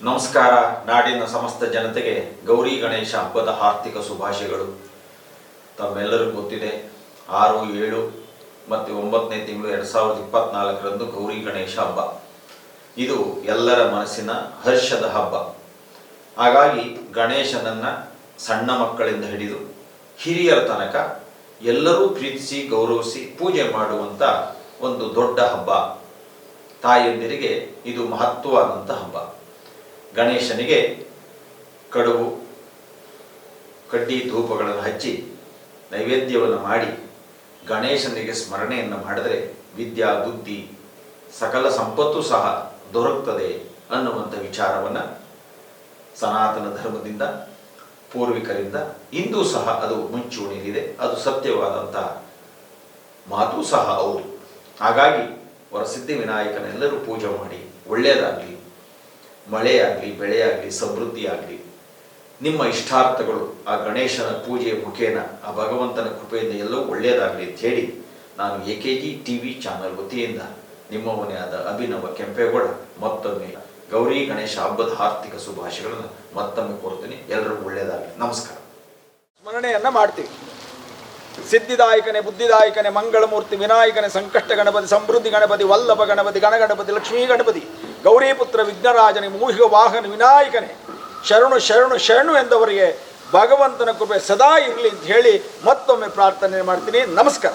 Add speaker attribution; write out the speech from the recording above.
Speaker 1: ನಮಸ್ಕಾರ. ನಾಡಿನ ಸಮಸ್ತ ಜನತೆಗೆ ಗೌರಿ ಗಣೇಶ ಹಬ್ಬದ ಆರ್ಥಿಕ ಶುಭಾಶಯಗಳು. ತಮ್ಮೆಲ್ಲರಿಗೂ ಗೊತ್ತಿದೆ, ಆರು, ಏಳು ಮತ್ತು ಒಂಬತ್ತನೇ ತಿಂಗಳು ಎರಡು ಸಾವಿರದ ಇಪ್ಪತ್ನಾಲ್ಕರಂದು ಗೌರಿ ಗಣೇಶ ಹಬ್ಬ. ಇದು ಎಲ್ಲರ ಮನಸ್ಸಿನ ಹರ್ಷದ ಹಬ್ಬ. ಹಾಗಾಗಿ ಗಣೇಶನನ್ನ ಸಣ್ಣ ಮಕ್ಕಳಿಂದ ಹಿಡಿದು ಹಿರಿಯರ ತನಕ ಎಲ್ಲರೂ ಪ್ರೀತಿಸಿ, ಗೌರವಿಸಿ ಪೂಜೆ ಮಾಡುವಂಥ ಒಂದು ದೊಡ್ಡ ಹಬ್ಬ. ತಾಯಂದಿರಿಗೆ ಇದು ಮಹತ್ವವಾದಂಥ ಹಬ್ಬ. ಗಣೇಶನಿಗೆ ಕಡುಬು, ಕಡ್ಡಿ ಧೂಪಗಳನ್ನು ಹಚ್ಚಿ ನೈವೇದ್ಯವನ್ನು ಮಾಡಿ ಗಣೇಶನಿಗೆ ಸ್ಮರಣೆಯನ್ನು ಮಾಡಿದರೆ ವಿದ್ಯಾ, ಬುದ್ಧಿ, ಸಕಲ ಸಂಪತ್ತು ಸಹ ದೊರಕ್ತದೆ ಅನ್ನುವಂಥ ವಿಚಾರವನ್ನು ಸನಾತನ ಧರ್ಮದಿಂದ, ಪೂರ್ವಿಕರಿಂದ ಇಂದೂ ಸಹ ಅದು ಮುಂಚೂಣಿಯಲ್ಲಿದೆ. ಅದು ಸತ್ಯವಾದಂಥ ಮಾತು ಸಹ ಹೌದು. ಹಾಗಾಗಿ ವರಸಿದ್ಧಿ ವಿನಾಯಕನೆಲ್ಲರೂ ಪೂಜೆ ಮಾಡಿ ಒಳ್ಳೆಯದಾಗಲಿ. ಮಳೆಯಾಗಲಿ, ಬೆಳೆಯಾಗಲಿ, ಸಮೃದ್ಧಿಯಾಗಲಿ, ನಿಮ್ಮ ಇಷ್ಟಾರ್ಥಗಳು, ಆ ಗಣೇಶನ ಪೂಜೆಯ ಮುಖೇನ, ಆ ಭಗವಂತನ ಕೃಪೆಯಿಂದ ಎಲ್ಲೋ ಒಳ್ಳೆಯದಾಗಲಿ ಅಂತ ಹೇಳಿ ನಾನು A K G T V channel ವತಿಯಿಂದ ನಿಮ್ಮವನೇ ಆದ ಅಭಿನವ ಕೆಂಪೇಗೌಡ, ಮತ್ತೊಮ್ಮೆ ಗೌರಿ ಗಣೇಶ ಹಬ್ಬದ ಆರ್ಥಿಕ ಶುಭಾಶಯಗಳನ್ನು ಮತ್ತೊಮ್ಮೆ ಕೋರ್ತೀನಿ ಎಲ್ಲರಿಗೂ ಒಳ್ಳೆಯದಾಗಲಿ ನಮಸ್ಕಾರ.
Speaker 2: ಸ್ಮರಣೆಯನ್ನ ಮಾಡ್ತೀವಿ. ಸಿದ್ಧಿದಾಯಕನೇ, ಬುದ್ಧಿದಾಯಕನೇ, ಮಂಗಳಮೂರ್ತಿ, ವಿನಾಯಕನೇ, ಸಂಕಷ್ಟ ಗಣಪತಿ, ಸಮೃದ್ಧಿ ಗಣಪತಿ, ವಲ್ಲಭ ಗಣಪತಿ ಗಣಗಣಪತಿ ಲಕ್ಷ್ಮೀ ಗಣಪತಿ, ಗೌರಿಪುತ್ರ ವಿಘ್ನರಾಜನೇ ಮೂಹಿಕ ವಾಹನ ವಿನಾಯಕನೇ, ಶರಣು ಶರಣು ಶರಣು ಎಂದವರಿಗೆ ಭಗವಂತನ ಕೃಪೆ ಸದಾ ಇರಲಿ ಅಂತ ಹೇಳಿ ಮತ್ತೊಮ್ಮೆ ಪ್ರಾರ್ಥನೆ ಮಾಡ್ತೀನಿ. ನಮಸ್ಕಾರ.